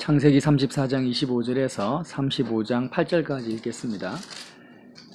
창세기 34장 25절에서 35장 8절까지 읽겠습니다.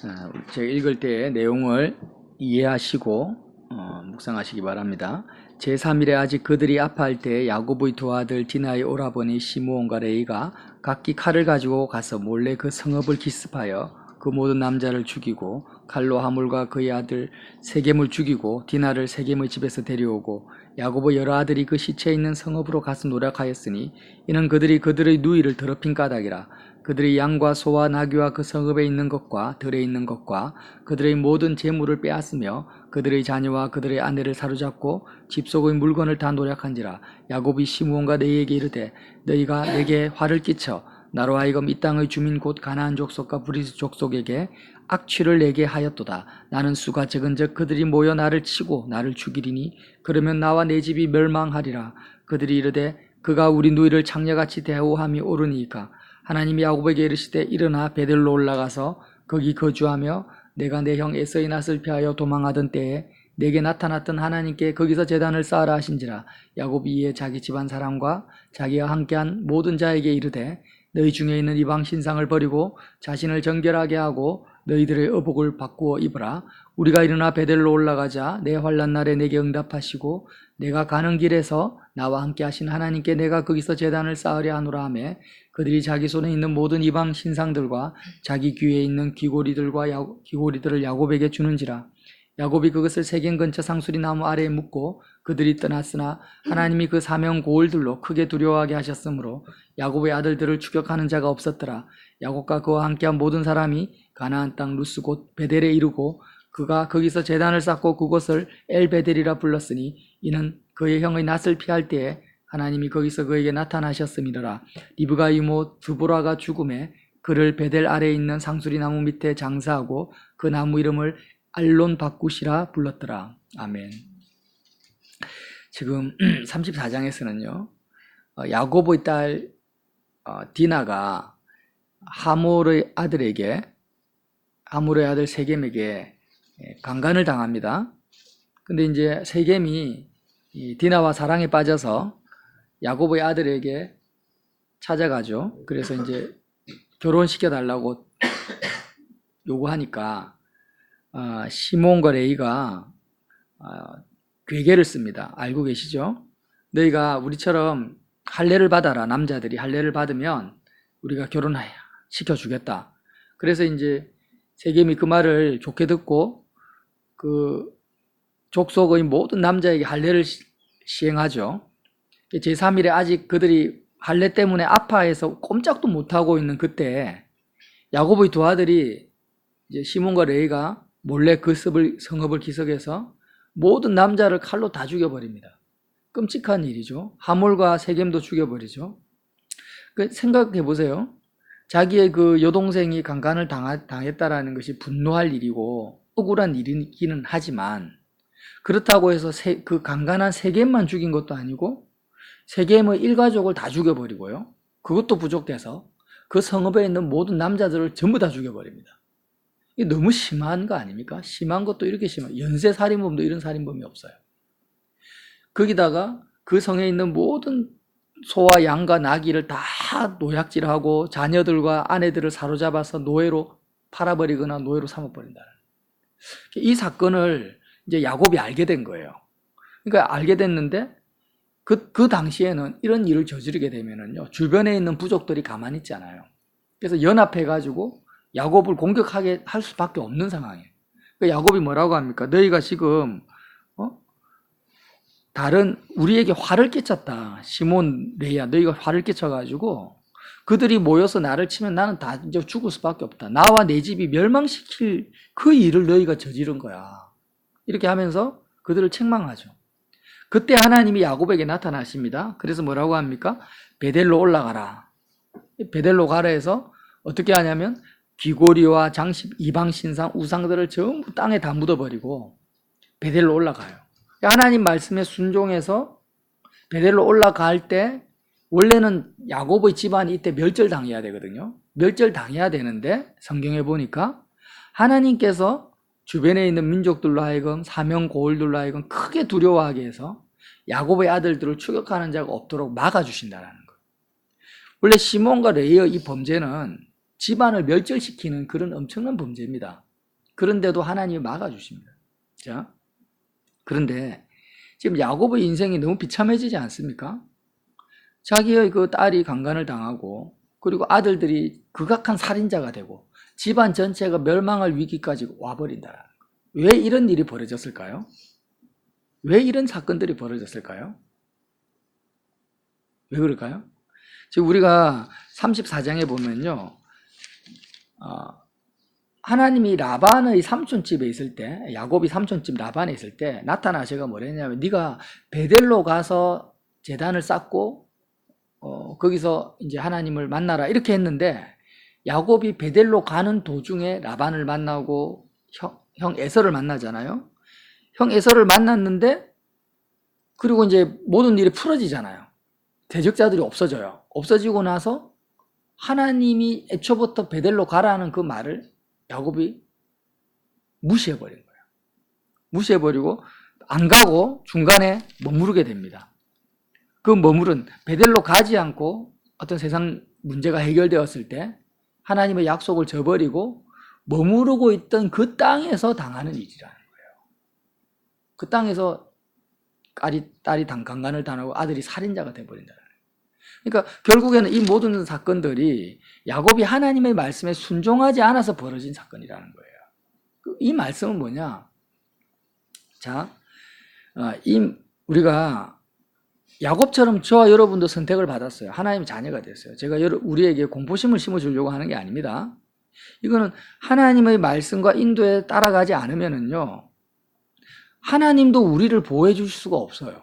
아, 제가 읽을 때 내용을 이해하시고 어, 묵상하시기 바랍니다. 제3일에 아직 그들이 아파할 때 야곱의 두 아들 디나의 오라버니 시므온과 레이가 각기 칼을 가지고 가서 몰래 그 성읍을 기습하여 그 모든 남자를 죽이고 칼로 하물과 그의 아들 세겜을 죽이고 디나를 세겜의 집에서 데려오고 야곱의 여러 아들이 그 시체 있는 성읍으로 가서 노력하였으니 이는 그들이 그들의 누이를 더럽힌 까닭이라 그들이 양과 소와 나귀와 그 성읍에 있는 것과 들에 있는 것과 그들의 모든 재물을 빼앗으며 그들의 자녀와 그들의 아내를 사로잡고 집 속의 물건을 다 노력한지라 야곱이 시므온과 네에게 이르되 너희가 내게 화를 끼쳐 나로 하여금 이 땅의 주민 곧 가나안 족속과 브리스 족속에게 악취를 내게 하였도다. 나는 수가 적은즉 그들이 모여 나를 치고 나를 죽이리니 그러면 나와 내 집이 멸망하리라. 그들이 이르되 그가 우리 누이를 창녀같이 대우함이 옳으니까 하나님이 야곱에게 이르시되 일어나 베델로 올라가서 거기 거주하며 내가 내 형 에서의 낯을 피하여 도망하던 때에 내게 나타났던 하나님께 거기서 재단을 쌓으라 하신지라 야곱이 이에 자기 집안 사람과 자기와 함께한 모든 자에게 이르되 너희 중에 있는 이방 신상을 버리고 자신을 정결하게 하고 너희들의 의복을 바꾸어 입으라. 우리가 일어나 베델로 올라가자 내 환란 날에 내게 응답하시고 내가 가는 길에서 나와 함께 하신 하나님께 내가 거기서 재단을 쌓으려 하노라 하매 그들이 자기 손에 있는 모든 이방 신상들과 자기 귀에 있는 귀고리들과 야, 귀고리들을 야곱에게 주는지라. 야곱이 그것을 세겜 근처 상수리 나무 아래에 묻고 그들이 떠났으나 하나님이 그 사명 고을들로 크게 두려워하게 하셨으므로 야곱의 아들들을 추격하는 자가 없었더라. 야곱과 그와 함께한 모든 사람이 가나안 땅 루스 곧 베델에 이르고 그가 거기서 재단을 쌓고 그곳을 엘베델이라 불렀으니 이는 그의 형의 낯을 피할 때에 하나님이 거기서 그에게 나타나셨음이더라. 리브가 이모 두보라가 죽음에 그를 베델 아래에 있는 상수리 나무 밑에 장사하고 그 나무 이름을 알론 바꾸시라 불렀더라. 아멘. 지금 34장에서는요, 어, 야곱의 딸 어, 디나가 하몰의 아들에게, 하몰의 아들 세겜에게 예, 강간을 당합니다. 근데 이제 세겜이 디나와 사랑에 빠져서 야곱의 아들에게 찾아가죠. 그래서 이제 결혼시켜 달라고 요구하니까 아, 시몬과 레이가 아, 괴계를 씁니다. 알고 계시죠? 너희가 우리처럼 할례를 받아라. 남자들이 할례를 받으면 우리가 결혼하여 시켜주겠다. 그래서 이제 세겜이 그 말을 좋게 듣고 그 족속의 모든 남자에게 할례를 시행하죠. 제3일에 아직 그들이 할례 때문에 아파해서 꼼짝도 못하고 있는 그때 야곱의 두 아들이 이제 시몬과 레이가 몰래 그 습을, 성읍을 기석해서 모든 남자를 칼로 다 죽여버립니다. 끔찍한 일이죠. 하몰과 세겜도 죽여버리죠. 그 생각해 보세요. 자기의 그 여동생이 강간을 당했다라는 것이 분노할 일이고 억울한 일이기는 하지만 그렇다고 해서 세, 그 강간한 세겜만 죽인 것도 아니고 세겜의 일가족을 다 죽여버리고요. 그것도 부족해서 그 성읍에 있는 모든 남자들을 전부 다 죽여버립니다. 이게 너무 심한 거 아닙니까? 심한 것도 이렇게 심한, 연쇄 살인범도 이런 살인범이 없어요. 거기다가 그 성에 있는 모든 소와 양과 나귀를 다 노약질하고 자녀들과 아내들을 사로잡아서 노예로 팔아버리거나 노예로 삼아버린다는. 이 사건을 이제 야곱이 알게 된 거예요. 그러니까 알게 됐는데 그, 그 당시에는 이런 일을 저지르게 되면은요, 주변에 있는 부족들이 가만히 있잖아요. 그래서 연합해가지고 야곱을 공격하게 할 수밖에 없는 상황이에요. 그러니까 야곱이 뭐라고 합니까? 너희가 지금 어? 다른 우리에게 화를 끼쳤다. 시몬 레야 너희가 화를 끼쳐가지고 그들이 모여서 나를 치면 나는 다 이제 죽을 수밖에 없다. 나와 내 집이 멸망시킬 그 일을 너희가 저지른 거야. 이렇게 하면서 그들을 책망하죠. 그때 하나님이 야곱에게 나타나십니다. 그래서 뭐라고 합니까? 베델로 올라가라. 베델로 가라 해서 어떻게 하냐면 귀고리와 장식, 이방 신상, 우상들을 전부 땅에 다 묻어버리고 베델로 올라가요. 하나님 말씀에 순종해서 베델로 올라갈 때 원래는 야곱의 집안이 이때 멸절당해야 되거든요. 멸절당해야 되는데 성경에 보니까 하나님께서 주변에 있는 민족들로 하여금 사명 고을들로 하여금 크게 두려워하게 해서 야곱의 아들들을 추격하는 자가 없도록 막아주신다라는 거예요. 원래 시몬과 레이어 이 범죄는 집안을 멸절시키는 그런 엄청난 범죄입니다. 그런데도 하나님이 막아주십니다. 자, 그런데 지금 야곱의 인생이 너무 비참해지지 않습니까? 자기의 그 딸이 강간을 당하고 그리고 아들들이 극악한 살인자가 되고 집안 전체가 멸망할 위기까지 와버린다. 왜 이런 일이 벌어졌을까요? 왜 이런 사건들이 벌어졌을까요? 왜 그럴까요? 지금 우리가 34장에 보면요. 어, 하나님이 라반의 삼촌집에 있을 때, 야곱이 삼촌집 라반에 있을 때 나타나셔가 뭐랬냐면 네가 베델로 가서 재단을 쌓고 어, 거기서 이제 하나님을 만나라 이렇게 했는데 야곱이 베델로 가는 도중에 라반을 만나고 형, 형 에서를 만나잖아요. 형 에서를 만났는데 그리고 이제 모든 일이 풀어지잖아요. 대적자들이 없어져요. 없어지고 나서 하나님이 애초부터 베델로 가라는 그 말을 야곱이 무시해버린 거예요. 무시해버리고 안 가고 중간에 머무르게 됩니다. 그 머무른 베델로 가지 않고 어떤 세상 문제가 해결되었을 때 하나님의 약속을 저버리고 머무르고 있던 그 땅에서 당하는 일이라는 거예요. 그 땅에서 딸이, 딸이 당- 강간을 당하고 아들이 살인자가 돼버린다는 거예요. 그러니까 결국에는 이 모든 사건들이 야곱이 하나님의 말씀에 순종하지 않아서 벌어진 사건이라는 거예요. 그이 말씀은 뭐냐? 자, 어, 이 우리가 야곱처럼 저와 여러분도 선택을 받았어요. 하나님의 자녀가 됐어요. 제가 우리에게 공포심을 심어주려고 하는 게 아닙니다. 이거는 하나님의 말씀과 인도에 따라가지 않으면은요, 하나님도 우리를 보호해 주실 수가 없어요.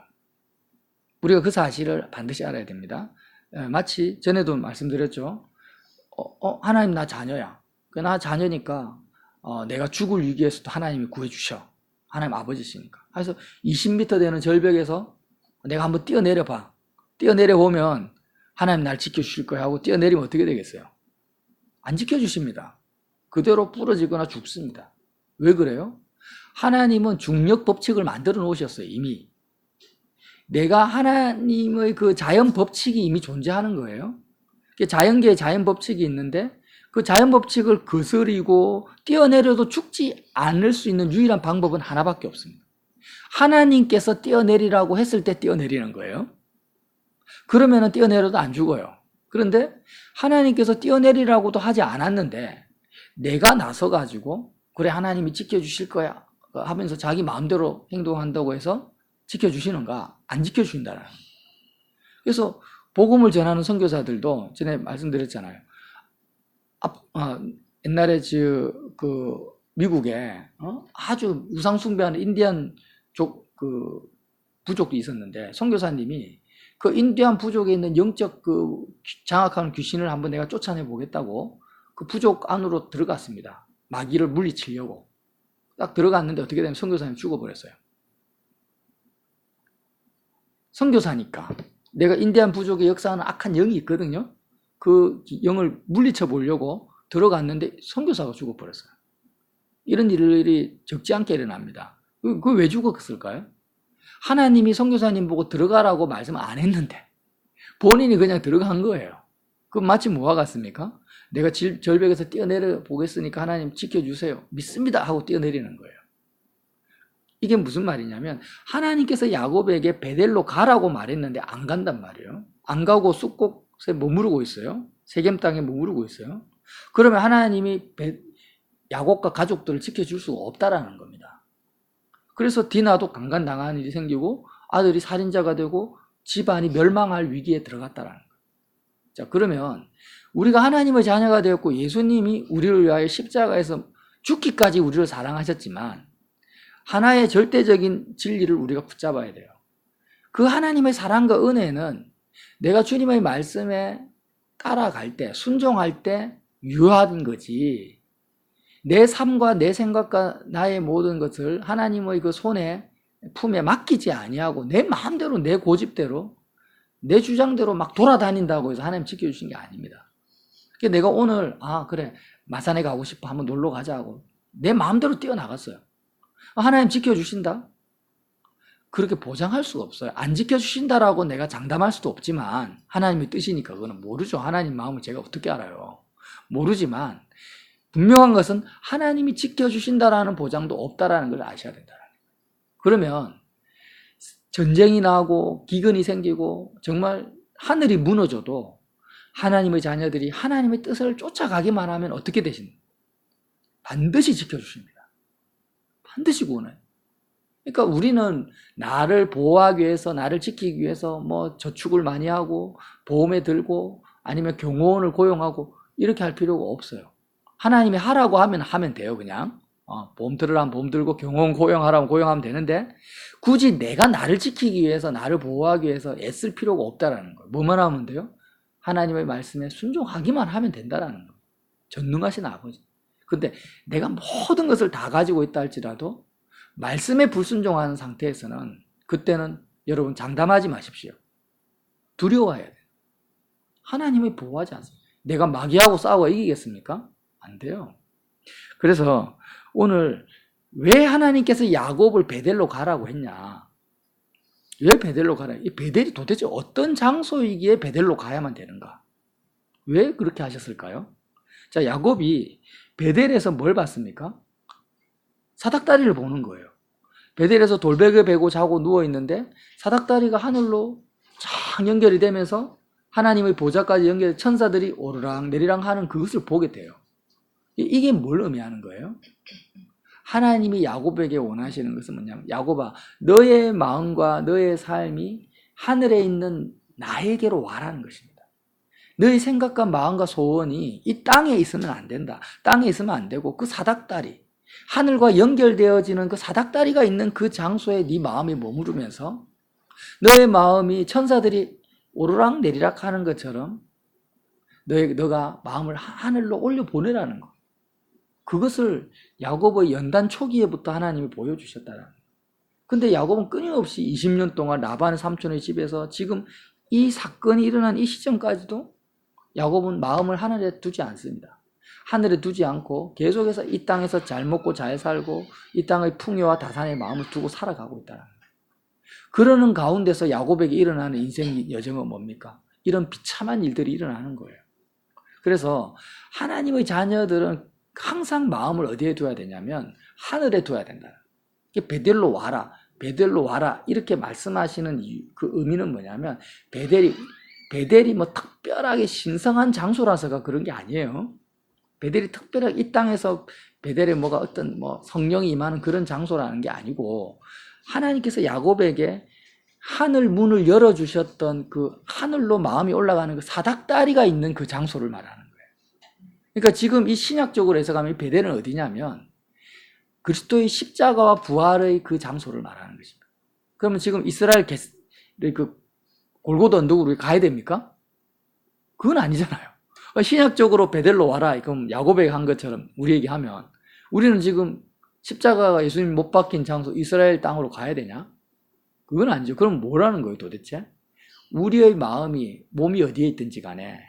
우리가 그 사실을 반드시 알아야 됩니다. 예, 마치 전에도 말씀드렸죠. 어, 어, 하나님 나 자녀야. 그나 자녀니까 어, 내가 죽을 위기에서도 하나님이 구해주셔. 하나님 아버지시니까. 그래서 20m 되는 절벽에서 내가 한번 뛰어내려 봐. 뛰어내려 보면 하나님 날 지켜주실 거야 하고 뛰어내리면 어떻게 되겠어요? 안 지켜주십니다. 그대로 부러지거나 죽습니다. 왜 그래요? 하나님은 중력 법칙을 만들어 놓으셨어요, 이미. 내가 하나님의 그 자연 법칙이 이미 존재하는 거예요. 그 자연계에 자연 법칙이 있는데 그 자연 법칙을 거스리고 뛰어내려도 죽지 않을 수 있는 유일한 방법은 하나밖에 없습니다. 하나님께서 뛰어내리라고 했을 때 뛰어내리는 거예요. 그러면은 뛰어내려도 안 죽어요. 그런데 하나님께서 뛰어내리라고도 하지 않았는데 내가 나서 가지고 그래 하나님이 지켜주실 거야 하면서 자기 마음대로 행동한다고 해서 지켜주시는가? 안 지켜주신다는. 거예요. 그래서 복음을 전하는 선교사들도 전에 말씀드렸잖아요. 앞, 아, 옛날에 저, 그 미국에 어? 아주 우상 숭배하는 인디안 족, 그 부족이 있었는데 선교사님이 그 인디안 부족에 있는 영적 그 장악하는 귀신을 한번 내가 쫓아내 보겠다고 그 부족 안으로 들어갔습니다. 마귀를 물리치려고 딱 들어갔는데 어떻게 되면 선교사님 죽어버렸어요. 선교사니까 내가 인디안 부족의 역사하는 악한 영이 있거든요. 그 영을 물리쳐 보려고 들어갔는데 선교사가 죽어버렸어요. 이런 일이 적지 않게 일어납니다. 그 왜 죽었을까요? 하나님이 선교사님 보고 들어가라고 말씀 안 했는데 본인이 그냥 들어간 거예요. 그 마치 뭐와 같습니까? 내가 질- 절벽에서 뛰어내려 보겠으니까 하나님 지켜주세요. 믿습니다 하고 뛰어내리는 거예요. 이게 무슨 말이냐면 하나님께서 야곱에게 베델로 가라고 말했는데 안 간단 말이에요. 안 가고 쑥곡에 머무르고 있어요. 세겜 땅에 머무르고 있어요. 그러면 하나님이 베- 야곱과 가족들을 지켜줄 수가 없다라는 겁니다. 그래서 디나도 강간당하는 일이 생기고 아들이 살인자가 되고 집안이 멸망할 위기에 들어갔다라는 거예요. 자, 그러면 우리가 하나님의 자녀가 되었고 예수님이 우리를 위하여 십자가에서 죽기까지 우리를 사랑하셨지만 하나의 절대적인 진리를 우리가 붙잡아야 돼요. 그 하나님의 사랑과 은혜는 내가 주님의 말씀에 따라갈 때, 순종할 때 유효한 거지. 내 삶과 내 생각과 나의 모든 것을 하나님의 그 손에 품에 맡기지 아니하고 내 마음대로 내 고집대로 내 주장대로 막 돌아다닌다고 해서 하나님 지켜주신 게 아닙니다. 그러니까 내가 오늘 아 그래 마산에 가고 싶어 한번 놀러 가자 하고 내 마음대로 뛰어나갔어요. 하나님 지켜주신다. 그렇게 보장할 수가 없어요. 안 지켜주신다라고 내가 장담할 수도 없지만 하나님의 뜻이니까 그거는 모르죠. 하나님 마음을 제가 어떻게 알아요. 모르지만 분명한 것은 하나님이 지켜주신다라는 보장도 없다라는 걸 아셔야 된다. 그러면 전쟁이 나고 기근이 생기고 정말 하늘이 무너져도 하나님의 자녀들이 하나님의 뜻을 쫓아가기만 하면 어떻게 되십니까? 반드시 지켜주십니다. 반드시 구원해요. 그러니까 우리는 나를 보호하기 위해서, 나를 지키기 위해서 뭐 저축을 많이 하고, 보험에 들고, 아니면 경호원을 고용하고, 이렇게 할 필요가 없어요. 하나님이 하라고 하면 하면 돼요, 그냥. 어, 보험 들으라면 보험 들고, 경호원 고용하라면 고용하면 되는데, 굳이 내가 나를 지키기 위해서, 나를 보호하기 위해서 애쓸 필요가 없다라는 거예요. 뭐만 하면 돼요? 하나님의 말씀에 순종하기만 하면 된다라는 거예요. 전능하신 아버지. 근데 내가 모든 것을 다 가지고 있다 할지라도 말씀에 불순종하는 상태에서는 그때는 여러분 장담하지 마십시오. 두려워해야 돼요. 하나님이 보호하지 않습니다. 내가 마귀하고 싸워 이기겠습니까? 안 돼요. 그래서 오늘 왜 하나님께서 야곱을 베델로 가라고 했냐? 왜 베델로 가라? 이 베델이 도대체 어떤 장소이기에 베델로 가야만 되는가? 왜 그렇게 하셨을까요? 자, 야곱이 베델에서 뭘 봤습니까? 사닥다리를 보는 거예요. 베델에서 돌베개 베고 자고 누워 있는데 사닥다리가 하늘로 쫙 연결이 되면서 하나님의 보좌까지 연결 천사들이 오르락 내리락 하는 그것을 보게 돼요. 이게 뭘 의미하는 거예요? 하나님이 야곱에게 원하시는 것은 뭐냐면 야곱아 너의 마음과 너의 삶이 하늘에 있는 나에게로 와라는 것입니다. 너의 생각과 마음과 소원이 이 땅에 있으면 안 된다. 땅에 있으면 안 되고 그 사닥다리 하늘과 연결되어지는 그 사닥다리가 있는 그 장소에 네 마음이 머무르면서 너의 마음이 천사들이 오르락 내리락 하는 것처럼 너의 너가 마음을 하늘로 올려 보내라는 거. 그것을 야곱의 연단 초기에부터 하나님이 보여주셨다는 거예요. 근데 야곱은 끊임없이 20년 동안 라반의 삼촌의 집에서 지금 이 사건이 일어난 이 시점까지도 야곱은 마음을 하늘에 두지 않습니다. 하늘에 두지 않고 계속해서 이 땅에서 잘 먹고 잘 살고 이 땅의 풍요와 다산의 마음을 두고 살아가고 있다는. 그러는 가운데서 야곱에게 일어나는 인생 여정은 뭡니까? 이런 비참한 일들이 일어나는 거예요. 그래서 하나님의 자녀들은 항상 마음을 어디에 둬야 되냐면 하늘에 둬야 된다. 베델로 와라. 베델로 와라. 이렇게 말씀하시는 그 의미는 뭐냐면 베델이 베델이 뭐 특별하게 신성한 장소라서가 그런 게 아니에요. 베델이 특별하게 이 땅에서 베델에 뭐가 어떤 뭐 성령이 임하는 그런 장소라는 게 아니고 하나님께서 야곱에게 하늘 문을 열어 주셨던 그 하늘로 마음이 올라가는 그 사닥다리가 있는 그 장소를 말하는 거예요. 그러니까 지금 이 신약적으로 해석하면 베델은 어디냐면 그리스도의 십자가와 부활의 그 장소를 말하는 것입니다. 그러면 지금 이스라엘 그 골고도 언덕으로 가야 됩니까? 그건 아니잖아요. 신약적으로 베델로 와라. 그럼 야곱에게 한 것처럼 우리에게 하면 우리는 지금 십자가가 예수님 못 박힌 장소 이스라엘 땅으로 가야 되냐? 그건 아니죠. 그럼 뭐라는 거예요 도대체? 우리의 마음이 몸이 어디에 있든지 간에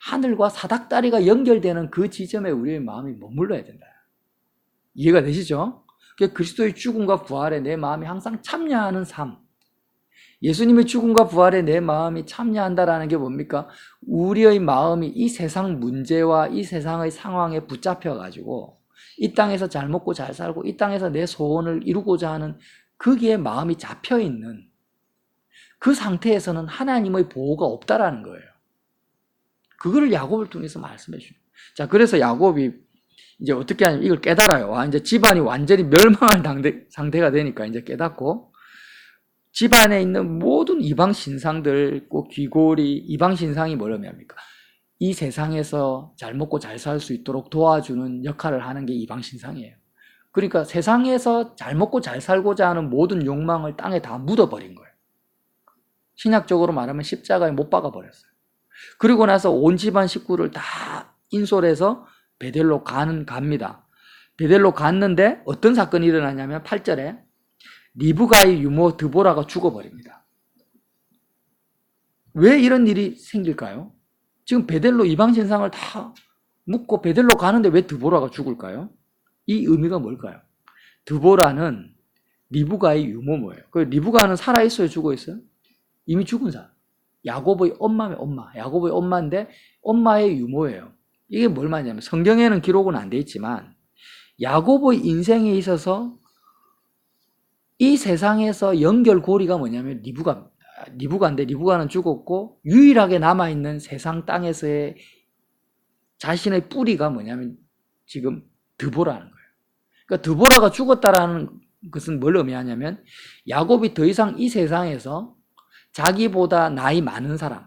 하늘과 사닥다리가 연결되는 그 지점에 우리의 마음이 머물러야 된다. 이해가 되시죠? 그리스도의 죽음과 부활에 내 마음이 항상 참여하는 삶. 예수님의 죽음과 부활에 내 마음이 참여한다라는 게 뭡니까? 우리의 마음이 이 세상 문제와 이 세상의 상황에 붙잡혀 가지고 이 땅에서 잘 먹고 잘 살고 이 땅에서 내 소원을 이루고자 하는 거기에 마음이 잡혀 있는 그 상태에서는 하나님의 보호가 없다라는 거예요. 그거를 야곱을 통해서 말씀해 주죠. 자, 그래서 야곱이 이제 어떻게 하냐면 이걸 깨달아요. 아, 이제 집안이 완전히 멸망할 상태가 되니까 이제 깨닫고 집안에 있는 모든 이방 신상들, 꼭 귀골이 이방 신상이 뭐냐합니까? 이 세상에서 잘 먹고 잘 살 수 있도록 도와주는 역할을 하는 게 이방 신상이에요. 그러니까 세상에서 잘 먹고 잘 살고자 하는 모든 욕망을 땅에 다 묻어버린 거예요. 신약적으로 말하면 십자가에 못 박아 버렸어요. 그리고 나서 온 집안 식구를 다 인솔해서 베델로 가는 갑니다. 베델로 갔는데 어떤 사건이 일어나냐면 8절에 리브가의 유모 드보라가 죽어버립니다. 왜 이런 일이 생길까요? 지금 베델로 이방 신상을 다 묻고 베델로 가는데 왜 드보라가 죽을까요? 이 의미가 뭘까요? 드보라는 리브가의 유모 뭐예요? 그 리브가는 살아 있어요, 죽어 있어요? 이미 죽은 사람. 야곱의 엄마의 엄마. 야곱의 엄마인데 엄마의 유모예요. 이게 뭘 말하냐면 성경에는 기록은 안 돼 있지만 야곱의 인생에 있어서 이 세상에서 연결고리가 뭐냐면 리브가 리브가인데 리브가는 죽었고 유일하게 남아 있는 세상 땅에서의 자신의 뿌리가 뭐냐면 지금 드보라는 거예요. 그러니까 드보라가 죽었다라는 것은 뭘 의미하냐면 야곱이 더 이상 이 세상에서 자기보다 나이 많은 사람,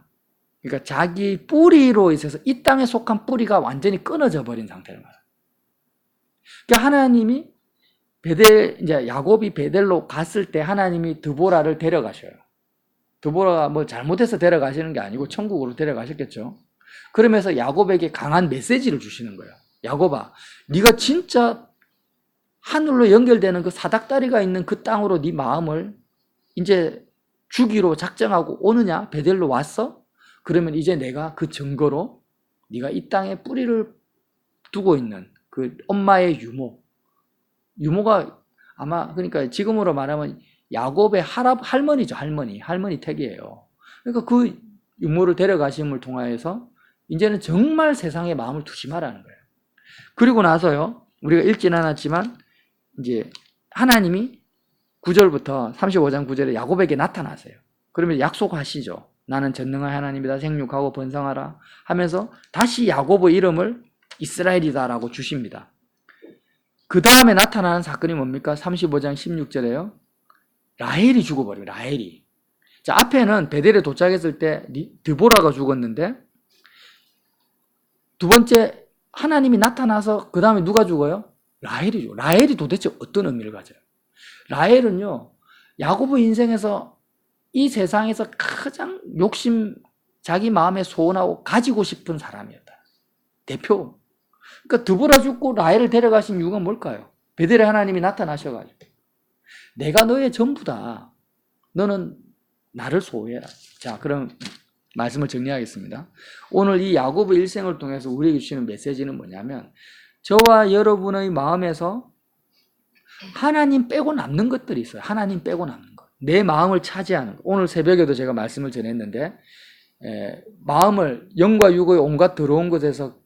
그러니까 자기 뿌리로 있어서 이 땅에 속한 뿌리가 완전히 끊어져 버린 상태를 말해요. 그러니까 하나님이 베델 이제 야곱이 베델로 갔을 때 하나님이 드보라를 데려가셔요. 드보라가 뭐 잘못해서 데려가시는 게 아니고 천국으로 데려가셨겠죠. 그러면서 야곱에게 강한 메시지를 주시는 거예요. 야곱아, 네가 진짜 하늘로 연결되는 그 사닥다리가 있는 그 땅으로 네 마음을 이제 주기로 작정하고 오느냐? 베델로 왔어? 그러면 이제 내가 그 증거로 네가 이 땅에 뿌리를 두고 있는 그 엄마의 유모. 유모가 아마 그러니까 지금으로 말하면 야곱의 할아, 할머니죠, 할머니. 할머니 택이에요. 그러니까 그 유모를 데려가심을 통하여서 이제는 정말 세상에 마음을 두지 말라는 거예요. 그리고 나서요, 우리가 읽진 않았지만, 이제 하나님이 9절부터 35장 9절에 야곱에게 나타나세요. 그러면 약속하시죠. 나는 전능한 하나님이다. 생육하고 번성하라. 하면서 다시 야곱의 이름을 이스라엘이다라고 주십니다. 그 다음에 나타나는 사건이 뭡니까? 35장 16절에요. 라헬이 죽어버려요. 라헬이. 자, 앞에는 베델에 도착했을 때 드보라가 죽었는데 두 번째 하나님이 나타나서 그 다음에 누가 죽어요? 라헬이 죽어. 라헬이 도대체 어떤 의미를 가져요? 라헬은요, 야곱의 인생에서 이 세상에서 가장 욕심, 자기 마음에 소원하고 가지고 싶은 사람이었다. 대표. 그러니까 드보라 죽고 라헬을 데려가신 이유가 뭘까요? 베델에 하나님이 나타나셔가지고. 내가 너의 전부다. 너는 나를 소유해라. 자, 그럼 말씀을 정리하겠습니다. 오늘 이 야곱의 일생을 통해서 우리에게 주시는 메시지는 뭐냐면 저와 여러분의 마음에서 하나님 빼고 남는 것들이 있어요. 하나님 빼고 남는 것. 내 마음을 차지하는 것. 오늘 새벽에도 제가 말씀을 전했는데 에, 마음을 영과 육의 온갖 더러운 것에서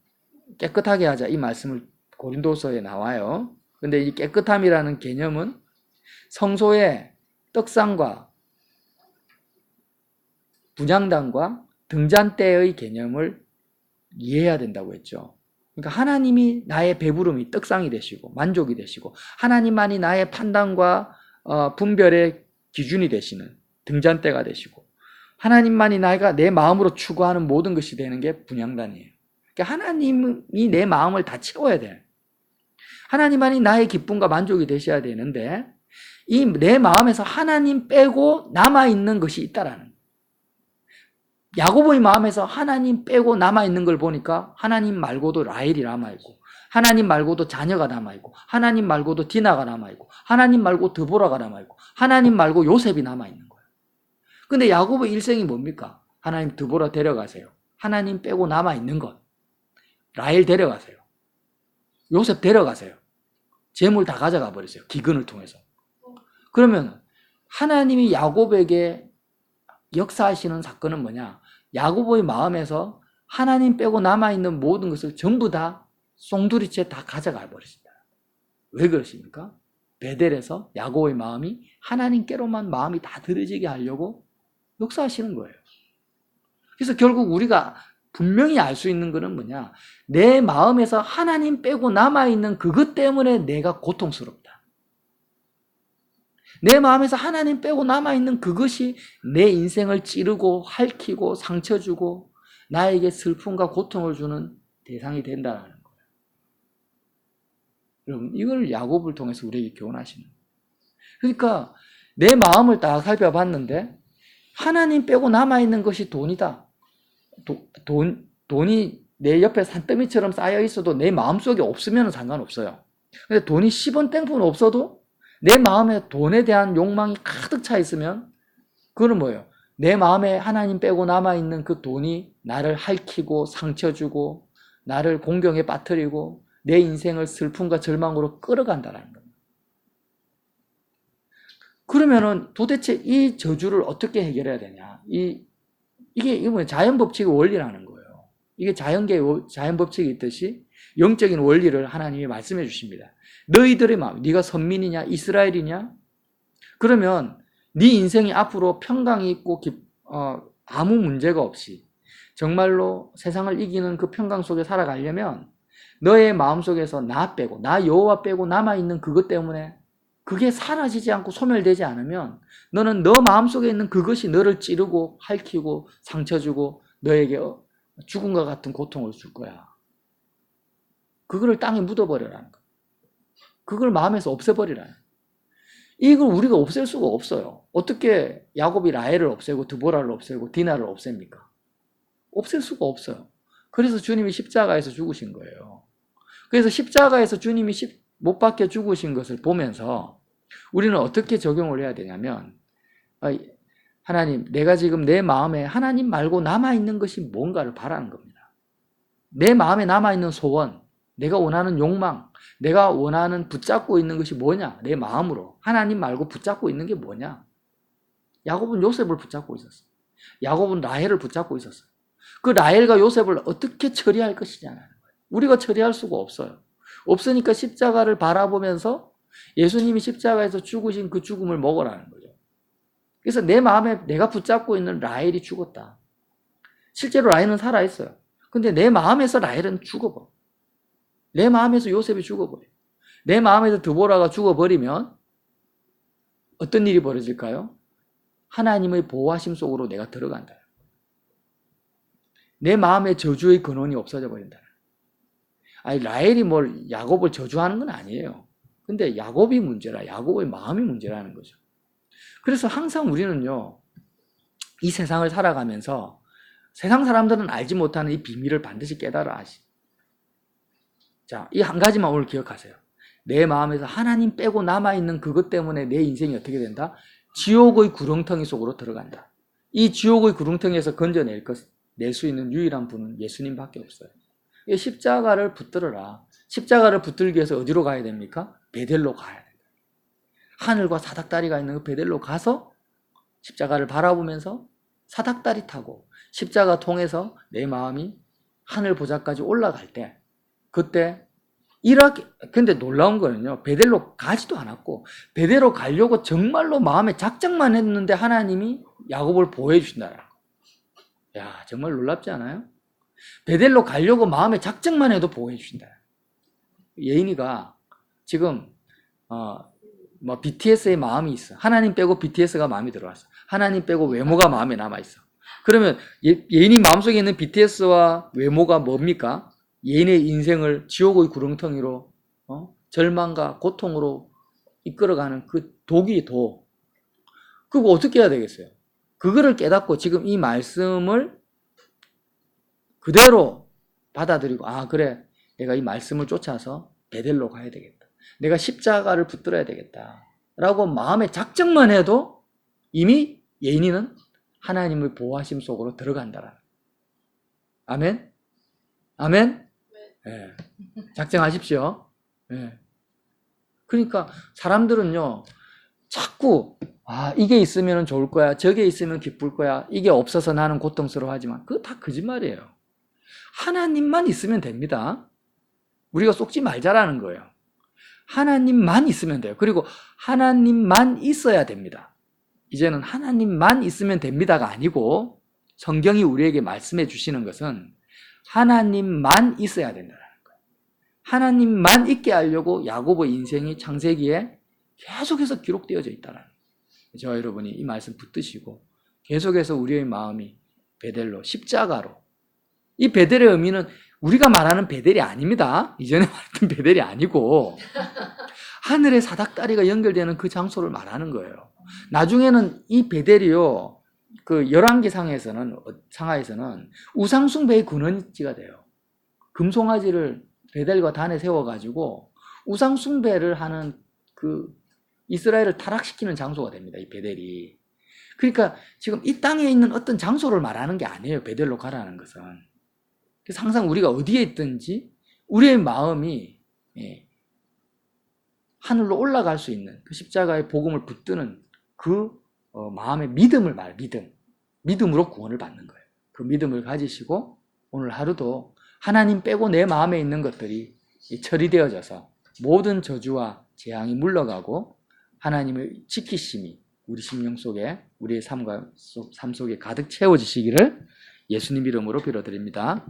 깨끗하게 하자 이 말씀을 고린도서에 나와요. 근데 이 깨끗함이라는 개념은 성소의 떡상과 분양단과 등잔대의 개념을 이해해야 된다고 했죠. 그러니까 하나님이 나의 배부름이 떡상이 되시고 만족이 되시고 하나님만이 나의 판단과 어, 분별의 기준이 되시는 등잔대가 되시고 하나님만이 나가 내 마음으로 추구하는 모든 것이 되는 게 분양단이에요. 그러니까 하나님이 내 마음을 다 채워야 돼. 하나님만이 나의 기쁨과 만족이 되셔야 되는데 이 내 마음에서 하나님 빼고 남아 있는 것이 있다라는 야고보의 마음에서 하나님 빼고 남아 있는 걸 보니까 하나님 말고도 라헬이 남아 있고 하나님 말고도 자녀가 남아 있고 하나님 말고도 디나가 남아 있고 하나님 말고 드보라가 남아 있고 하나님 말고 요셉이 남아 있는 거예요. 근데 야고보 일생이 뭡니까? 하나님 드보라 데려가세요. 하나님 빼고 남아 있는 것. 라헬 데려가세요. 요셉 데려가세요. 재물 다 가져가 버리세요. 기근을 통해서. 그러면 하나님이 야곱에게 역사하시는 사건은 뭐냐? 야고보의 마음에서 하나님 빼고 남아있는 모든 것을 전부 다 송두리째 다 가져가 버리신다. 왜 그러십니까? 베델에서 야고보의 마음이 하나님께로만 마음이 다 들어지게 하려고 역사하시는 거예요. 그래서 결국 우리가 분명히 알 수 있는 것은 뭐냐? 내 마음에서 하나님 빼고 남아있는 그것 때문에 내가 고통스럽다. 내 마음에서 하나님 빼고 남아있는 그것이 내 인생을 찌르고 핥히고 상처 주고 나에게 슬픔과 고통을 주는 대상이 된다는 거예요. 여러분, 이걸 야곱을 통해서 우리에게 교훈하시는 거예요. 그러니까 내 마음을 딱 살펴봤는데 하나님 빼고 남아있는 것이 돈이다. 도, 돈, 돈이 내 옆에 산더미처럼 쌓여 있어도 내 마음속에 없으면 상관없어요. 근데 돈이 10원 땡폰 없어도 내 마음에 돈에 대한 욕망이 가득 차 있으면 그건 뭐예요? 내 마음에 하나님 빼고 남아있는 그 돈이 나를 핥히고 상처 주고 나를 공경에 빠뜨리고 내 인생을 슬픔과 절망으로 끌어간다는 겁니다. 그러면은 도대체 이 저주를 어떻게 해결해야 되냐? 이 이게 이거 뭐야? 자연 법칙의 원리라는 거예요. 이게 자연계의 원- 자연 법칙이 있듯이 영적인 원리를 하나님이 말씀해 주십니다. 너희들의 마음, 네가 선민이냐, 이스라엘이냐? 그러면 네 인생이 앞으로 평강이 있고 기- 어, 아무 문제가 없이 정말로 세상을 이기는 그 평강 속에 살아가려면 너의 마음 속에서 나 빼고 나 여호와 빼고 남아 있는 그것 때문에 그게 사라지지 않고 소멸되지 않으면 너는 너 마음 속에 있는 그것이 너를 찌르고 핥히고 상처 주고 너에게 어, 죽음과 같은 고통을 줄 거야. 그거를 땅에 묻어버리라는 거. 그걸 마음에서 없애버리라는 거. 이걸 우리가 없앨 수가 없어요. 어떻게 야곱이 라헬을 없애고 드보라를 없애고 디나를 없앱니까? 없앨 수가 없어요. 그래서 주님이 십자가에서 죽으신 거예요. 그래서 십자가에서 주님이 십- 못 박혀 죽으신 것을 보면서 우리는 어떻게 적용을 해야 되냐면 아, 하나님, 내가 지금 내 마음에 하나님 말고 남아있는 것이 뭔가를 바라는 겁니다. 내 마음에 남아있는 소원, 내가 원하는 욕망, 내가 원하는 붙잡고 있는 것이 뭐냐? 내 마음으로. 하나님 말고 붙잡고 있는 게 뭐냐? 야곱은 요셉을 붙잡고 있었어. 야곱은 라헬을 붙잡고 있었어. 그 라헬과 요셉을 어떻게 처리할 것이냐는 거예요. 우리가 처리할 수가 없어요. 없으니까 십자가를 바라보면서 예수님이 십자가에서 죽으신 그 죽음을 먹으라는 거죠. 그래서 내 마음에 내가 붙잡고 있는 라헬이 죽었다. 실제로 라헬은 살아있어요. 근데 내 마음에서 라헬은 죽어버려. 내 마음에서 요셉이 죽어버려. 내 마음에서 드보라가 죽어버리면 어떤 일이 벌어질까요? 하나님의 보호하심 속으로 내가 들어간다. 내 마음의 저주의 근원이 없어져 버린다. 아니 라헬이 뭘 야곱을 저주하는 건 아니에요. 근데 야곱이 문제라 야곱의 마음이 문제라는 거죠. 그래서 항상 우리는요 이 세상을 살아가면서 세상 사람들은 알지 못하는 이 비밀을 반드시 깨달아 아시. 자, 이 한 가지만 오늘 기억하세요. 내 마음에서 하나님 빼고 남아있는 그것 때문에 내 인생이 어떻게 된다? 지옥의 구렁텅이 속으로 들어간다. 이 지옥의 구렁텅이에서 건져낼 것, 낼 수 있는 유일한 분은 예수님밖에 없어요. 이 십자가를 붙들어라. 십자가를 붙들기 위해서 어디로 가야 됩니까? 베델로 가야 됩니다. 하늘과 사닥다리가 있는 그 베델로 가서 십자가를 바라보면서 사닥다리 타고 십자가 통해서 내 마음이 하늘 보좌까지 올라갈 때 그때 이렇게 근데 놀라운 거는요 베델로 가지도 않았고 베델로 가려고 정말로 마음에 작정만 했는데 하나님이 야곱을 보호해 주신다는 거. 야 정말 놀랍지 않아요? 베델로 가려고 마음에 작정만 해도 보호해 주신다. 예인이가 지금 어 뭐 BTS의 마음이 있어. 하나님 빼고 BTS가 마음이 들어왔어. 하나님 빼고 외모가 마음에 남아 있어. 그러면 예, 예인이 마음속에 있는 BTS와 외모가 뭡니까? 예인의 인생을 지옥의 구렁텅이로 어? 절망과 고통으로 이끌어가는 그 독이 도. 그거 어떻게 해야 되겠어요? 그거를 깨닫고 지금 이 말씀을 그대로 받아들이고 아 그래 내가 이 말씀을 쫓아서 베델로 가야 되겠다. 내가 십자가를 붙들어야 되겠다. 라고 마음에 작정만 해도 이미 예인이는 하나님의 보호하심 속으로 들어간다라는 아멘? 아멘? 예. 작정하십시오. 예. 그러니까 사람들은요, 자꾸, 아, 이게 있으면 좋을 거야. 저게 있으면 기쁠 거야. 이게 없어서 나는 고통스러워 하지만, 그거 다 거짓말이에요. 하나님만 있으면 됩니다. 우리가 속지 말자라는 거예요. 하나님만 있으면 돼요. 그리고 하나님만 있어야 됩니다. 이제는 하나님만 있으면 됩니다가 아니고 성경이 우리에게 말씀해 주시는 것은 하나님만 있어야 된다는 거예요. 하나님만 있게 하려고 야곱의 인생이 창세기에 계속해서 기록되어져 있다는 거예요. 저와 여러분이 이 말씀 붙드시고 계속해서 우리의 마음이 베델로 십자가로 이 베델의 의미는 우리가 말하는 베델이 아닙니다. 이전에 말했던 베델이 아니고 하늘의 사닥다리가 연결되는 그 장소를 말하는 거예요. 나중에는 이 베델이요. 그 열왕기 상에서는 어, 상하에서는 우상 숭배의 근원지가 돼요. 금송아지를 베델과 단에 세워 가지고 우상 숭배를 하는 그 이스라엘을 타락시키는 장소가 됩니다. 이 베델이. 그러니까 지금 이 땅에 있는 어떤 장소를 말하는 게 아니에요. 베델로 가라는 것은. 그래서 항상 우리가 어디에 있든지 우리의 마음이 예, 하늘로 올라갈 수 있는 그 십자가의 복음을 붙드는 그 어, 마음의 믿음을 말, 믿음. 믿음으로 구원을 받는 거예요. 그 믿음을 가지시고 오늘 하루도 하나님 빼고 내 마음에 있는 것들이 이 처리되어져서 모든 저주와 재앙이 물러가고 하나님의 지키심이 우리 심령 속에 우리의 삶과 속- 삶 속에 가득 채워지시기를 예수님 이름으로 빌어드립니다.